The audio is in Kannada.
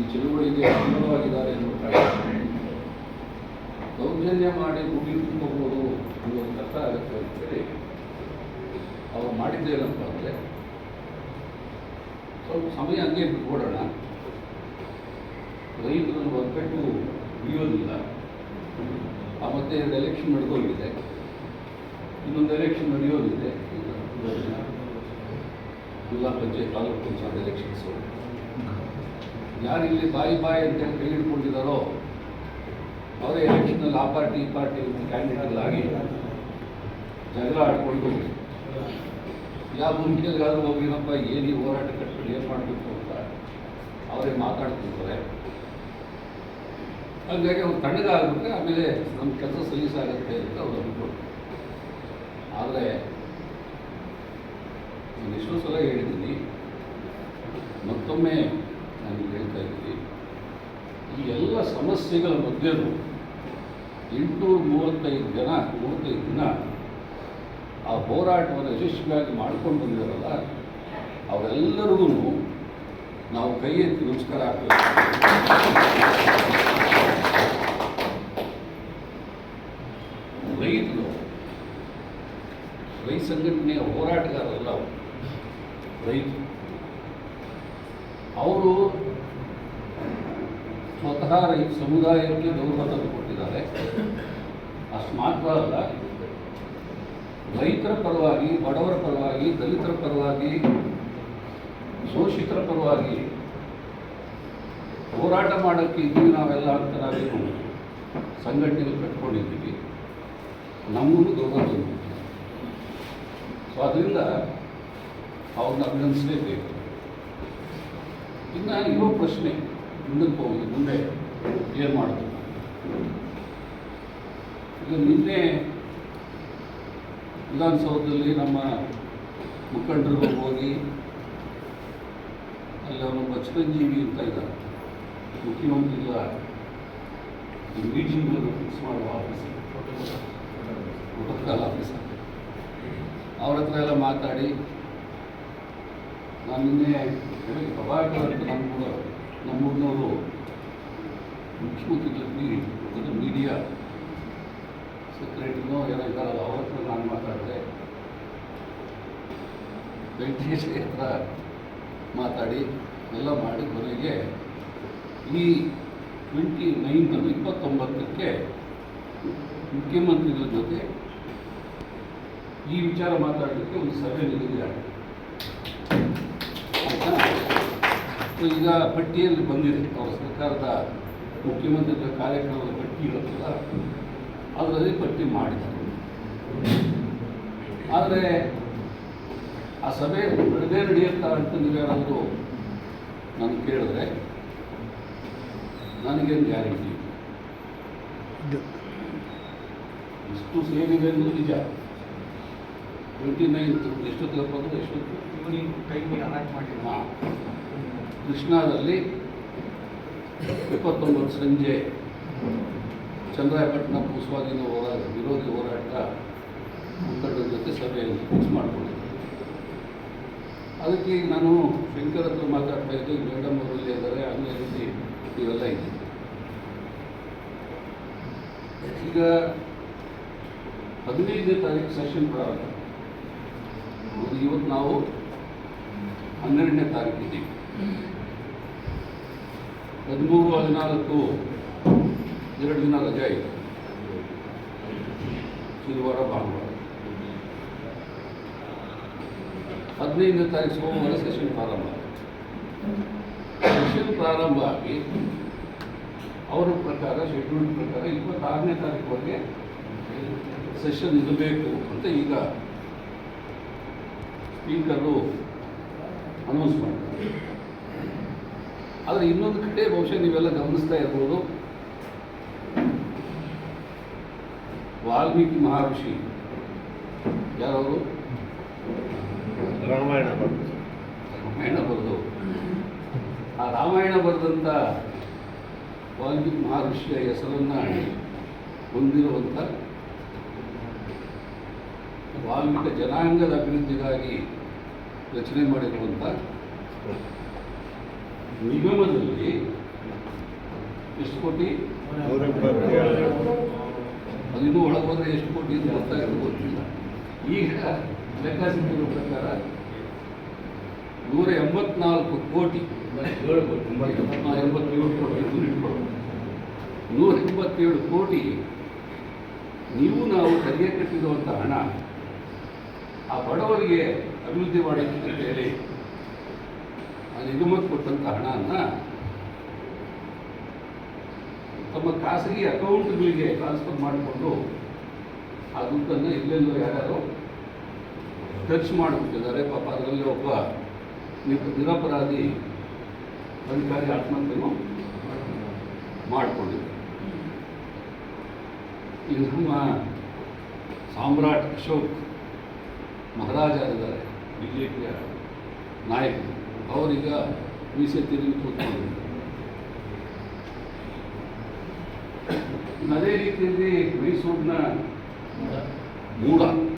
ಈ ಚಳುವಳಿಗೆ ಅನುಗುಣವಾಗಿದ್ದಾರೆ ಎನ್ನುವ ಕಾರಣ ದೌರ್ಜನ್ಯ ಮಾಡಿ ಗುಡಿ ತುಂಬಬಹುದು ಅರ್ಥ ಆಗುತ್ತೆ ಅಂತೇಳಿ ಅವ್ರು ಮಾಡಿದ್ದೇನಪ್ಪ ಅಂದರೆ ಸ್ವಲ್ಪ ಸಮಯ ಹಂಗೆ ಬಿಟ್ಕೊಡೋಣ ರೈತರನ್ನು ಒಗ್ಗಟ್ಟು ಬೀಯೋದಿಲ್ಲ ಆ ಮತ್ತೆ ಎರಡು ಎಲೆಕ್ಷನ್ ನಡ್ಕೊಂಡಿದೆ. ಇನ್ನೊಂದು ಎಲೆಕ್ಷನ್ ನಡೆಯೋದಿದೆ. ಜಿಲ್ಲಾ ಪಂಚಾಯತ್ ತಾಲೂಕು ಪಂಚಾಯತ್ ಎಲೆಕ್ಷನ್ಸು ಯಾರು ಇಲ್ಲಿ ಬಾಯಿ ಬಾಯಿ ಅಂತ ಕೈ ಹಿಡ್ಕೊಂಡಿದ್ದಾರೋ, ಅವರೇ ಎಲೆಕ್ಷನಲ್ಲಿ ಆ ಪಾರ್ಟಿ ಈ ಪಾರ್ಟಿ ಅಂತ ಕ್ಯಾಂಡಿಡೇಟ್ಗಳಾಗಿ ಜಗಳ ಆಡ್ಕೊಂಡು ಯಾವ ಆದರೂ ಹೋಗಿನಪ್ಪ ಏನು ಈ ಹೋರಾಟ ಕಟ್ಕೊಂಡು ಏನು ಮಾಡಬೇಕು ಅಂತ ಅವರೇ ಮಾತಾಡ್ತಿರ್ತಾರೆ. ಹಾಗಾಗಿ ಅವ್ರು ತಣ್ಣಗಾಗುತ್ತೆ ಆಮೇಲೆ ನಮ್ಮ ಕೆಲಸ ಸಲೀಸಾಗುತ್ತೆ ಅಂತ ಅವ್ರು ಅಂದ್ಕೊಂಡು ಆದರೆ ನಾನು ಎಷ್ಟೋ ಸಲ ಹೇಳಿದ್ದೀನಿ, ಮತ್ತೊಮ್ಮೆ ನಾನು ಹೇಳ್ತಾ ಇದ್ದೀನಿ. ಈ ಎಲ್ಲ ಸಮಸ್ಯೆಗಳ ಮಧ್ಯೆಯೂ ಎಂಟುನೂರ ಮೂವತ್ತೈದು ಜನ, ಮೂವತ್ತೈದು ದಿನ ಆ ಹೋರಾಟವನ್ನು ಯಶಸ್ವಿಯಾಗಿ ಮಾಡ್ಕೊಂಡು ಬಂದಿರಲ್ಲ ಅವರೆಲ್ಲರಿಗೂ ನಾವು ಕೈ ಎತ್ತಿ ನಮಸ್ಕಾರ ಹಾಕಬೇಕು ರೈತರು, ರೈತ ಸಂಘಟನೆಯ ಹೋರಾಟಗಾರರಲ್ಲ ಅವರು, ರೈತರು ಅವರು ಸ್ವತಃ ಈ ಸಮುದಾಯಕ್ಕೆ ಗೌರವ ಕೊಟ್ಟಿದ್ದಾರೆ. ಅಷ್ಟು ಮಾತ್ರ ಅಲ್ಲ, ರೈತರ ಪರವಾಗಿ, ಬಡವರ ಪರವಾಗಿ, ದಲಿತರ ಪರವಾಗಿ, ಶೋಷಿತರ ಪರವಾಗಿ ಹೋರಾಟ ಮಾಡೋಕ್ಕೆ ಇದ್ದೀವಿ ನಾವೆಲ್ಲ ಅಂತ ನಾವೇನು ಸಂಘಟನೆಗಳು ಕಟ್ಕೊಂಡಿದ್ದೀವಿ. ನಮಗೂ ಗೌರವ ಸೊ ಅದರಿಂದ ಅವ್ರನ್ನ ಅಭಿನಂದಿಸಲೇಬೇಕು ಇನ್ನು ಇರೋ ಪ್ರಶ್ನೆ, ಮುಂದಕ್ಕೆ ಹೋಗಿ ಮುಂದೆ ಏನು ಮಾಡಬೇಕು ಈಗ ನಿನ್ನೆ ವಿಧಾನಸೌಧದಲ್ಲಿ ನಮ್ಮ ಮುಖಂಡರು ಹೋಗಿ ಅಲ್ಲಿ ಅವನೊಬ್ಬ ಚಿರಂಜೀವಿ ಅಂತ ಇದ್ದಾರೆ. ಮುಖ್ಯಮಂತ್ರಿಗಳ ಮೀಟಿಂಗ್ಗಳನ್ನು ಫಿಕ್ಸ್ ಮಾಡುವ ಆಫೀಸ್ ಪ್ರೋಟೋಕಾಲ್ ಆಫೀಸರ್ ಅವ್ರ ಹತ್ರ ಎಲ್ಲ ಮಾತಾಡಿ, ನಾನು ನಿನ್ನೆ ಪ್ರಭಾಕರ್ ನಮ್ಮ ನಮ್ಮೂರಿನವರು ಮುಖ್ಯಮಂತ್ರಿ ಜೊತೆ ಒಂದು ಮೀಡಿಯಾ ಸೆಕ್ರೆಟರಿನೋ ಏನೋ ಇದ್ದಾರಲ್ಲ, ಅವ್ರ ಹತ್ರ ನಾನು ಮಾತಾಡಿದೆ. ವೆಂಕಟೇಶ್ ಹತ್ರ ಮಾತಾಡಿ, ಎಲ್ಲ ಮಾಡಿ ಕೊನೆಗೆ ಈ ಟ್ವೆಂಟಿ ನೈನ್ತ್ ಇಪ್ಪತ್ತೊಂಬತ್ತಕ್ಕೆ ಮುಖ್ಯಮಂತ್ರಿಗಳ ಜೊತೆ ಈ ವಿಚಾರ ಮಾತಾಡಲಿಕ್ಕೆ ಒಂದು ಸಭೆ ನಿಗದಿ ಆಗಿದೆ ಈಗ ಪಟ್ಟಿಯಲ್ಲಿ ಬಂದಿದೆ, ಅವರ ಸರ್ಕಾರದ ಮುಖ್ಯಮಂತ್ರಿಗಳ ಕಾರ್ಯಕ್ರಮದ ಪಟ್ಟಿ ಇರುತ್ತಲ್ಲ ಅದರಲ್ಲಿ ಪಟ್ಟಿ ಮಾಡಿದರು. ಆದರೆ ಆ ಸಭೆ ನಡೆದೇ ನಡೆಯುತ್ತಾ ಅಂತ ನೀವ್ಯಾರಾದರೂ ನಾನು ಕೇಳಿದ್ರೆ ನನಗೇನು ಗ್ಯಾರಂಟಿ ಇಷ್ಟು ಸೇರಿದೆ ಅನ್ನೋದು ನಿಜ. ಟ್ವೆಂಟಿ ನೈನ್ ಎಷ್ಟೊತ್ತಿಗೆ ಬಂದು ಎಷ್ಟೊತ್ತು? ಟೈಮ್ ಟೈಮಿಗೆ ಅಲಾಟ್ ಮಾಡಿಲ್ಲ ಕೃಷ್ಣಾದಲ್ಲಿ ಇಪ್ಪತ್ತೊಂಬತ್ತು ಸಂಜೆ ಚಂದ್ರಾಯಪಟ್ಟಣ ಭೂಸ್ವಾಧೀನ ಹೋರಾಟ, ವಿರೋಧಿ ಹೋರಾಟ ಮುಖಂಡರ ಜೊತೆ ಸಭೆಯಲ್ಲಿ ಫಿಕ್ಸ್ ಮಾಡಿಕೊಂಡಿದ್ದೆ. ಅದಕ್ಕೆ ನಾನು ಶಂಕರ್ ಹತ್ರ ಮಾತಾಡ್ತಾ ಇದ್ದೆ ಮೇಡಮ್ ಅವರಲ್ಲಿ ಇದ್ದಾರೆ ಅದೇ ರೀತಿ ಇವೆಲ್ಲ ಇದೆ ಈಗ ಹದಿನೈದನೇ ತಾರೀಕು ಸೆಷನ್ ಪ್ರಾರಂಭ. ಇವತ್ತು ನಾವು ಹನ್ನೆರಡನೇ ತಾರೀಕು ಇದ್ದೀವಿ ಹದಿಮೂರು ಹದಿನಾಲ್ಕು, ಎರಡು ದಿನ ರಜೆ ಆಯಿತು. ಶನಿವಾರ ಭಾನುವಾರ. ಹದಿನೈದನೇ ತಾರೀಕು ಸೋಮವಾರ ಸೆಷನ್ ಪ್ರಾರಂಭ. ಸೆಷನ್ ಪ್ರಾರಂಭ ಆಗಿ ಅವರ ಪ್ರಕಾರ ಶೆಡ್ಯೂಲ್ ಪ್ರಕಾರ ಇಪ್ಪತ್ತಾರನೇ ತಾರೀಕುವರೆಗೆ ಸೆಷನ್ ಇರಬೇಕು ಅಂತ ಈಗ ಸ್ಪೀಕರು ಅನೌನ್ಸ್ ಮಾಡ್ತಾರೆ. ಆದರೆ ಇನ್ನೊಂದು ಕಡೆ ಬಹುಶಃ ನೀವೆಲ್ಲ ಗಮನಿಸ್ತಾ ಇರ್ಬೋದು. ವಾಲ್ಮೀಕಿ ಮಹರ್ಷಿ. ಯಾರವರು? ರಾಮಾಯಣ ರಾಮಾಯಣ ಬರೆದು. ಆ ರಾಮಾಯಣ ಬರೆದಂಥ ವಾಲ್ಮೀಕಿ ಮಹರ್ಷಿಯ ಹೆಸರನ್ನು ಹೊಂದಿರುವಂಥ ವಾಲ್ಮೀಕಿ ಜನಾಂಗದ ಅಭಿವೃದ್ಧಿಗಾಗಿ ರಚನೆ ಮಾಡಿರುವಂಥ ನಿಗಮದಲ್ಲಿ ಎಷ್ಟು ಕೋಟಿ? ಅದಿನ್ನೂ ಒಳಗೆ ಎಷ್ಟು ಕೋಟಿ ಅಂತ ಗೊತ್ತಾಗಿರೋದು ಗೊತ್ತಿಲ್ಲ. ಈಗ ಲೆಕ್ಕಾಚಾರ ಪ್ರಕಾರ ನೂರ ಎಂಬತ್ನಾಲ್ಕು ಕೋಟಿ ಎಂಬತ್ತೇಳು ಕೋಟಿ. ನೂರ ಎಂಬತ್ತೇಳು ಕೋಟಿ ನೀವು ನಾವು ತೆರಿಗೆ ಕಟ್ಟಿರುವಂಥ ಹಣ, ಆ ಬಡವರಿಗೆ ಅಭಿವೃದ್ಧಿ ಆ ನಿಗಮಕ್ಕೆ ಕೊಟ್ಟಂಥ ಹಣವನ್ನು ತಮ್ಮ ಖಾಸಗಿ ಅಕೌಂಟ್ಗಳಿಗೆ ಟ್ರಾನ್ಸ್ಫರ್ ಮಾಡಿಕೊಂಡು ಆ ದುಡ್ಡನ್ನು ಎಲ್ಲೆಲ್ಲೋ ಯಾರ್ಯಾರೋ ಖರ್ಚು ಮಾಡಿಬಿಟ್ಟಿದ್ದಾರೆ. ಪಾಪ ಅದರಲ್ಲಿ ಒಬ್ಬ ನಿರ- ನಿರಪರಾಧಿ ಅಧಿಕಾರಿ ಆತ್ಮಹತ್ಯೆನೂ ಮಾಡಿಕೊಂಡಿದ್ದಾರೆ. ಈ ನಮ್ಮ ಸಾಮ್ರಾಟ್ ಅಶೋಕ್ ಮಹಾರಾಜರಿದ್ದಾರೆ. ಬಿ ಜೆ ನಾಯಕರು. ಅವರೀಗ ವಿಷಯ ತಿರುಗಿ ಕೂತ್ಕೊಂಡಿದ್ದಾರೆ ಅದೇ ರೀತಿಯಲ್ಲಿ ಮೈಸೂರಿನ ಮೂಡ.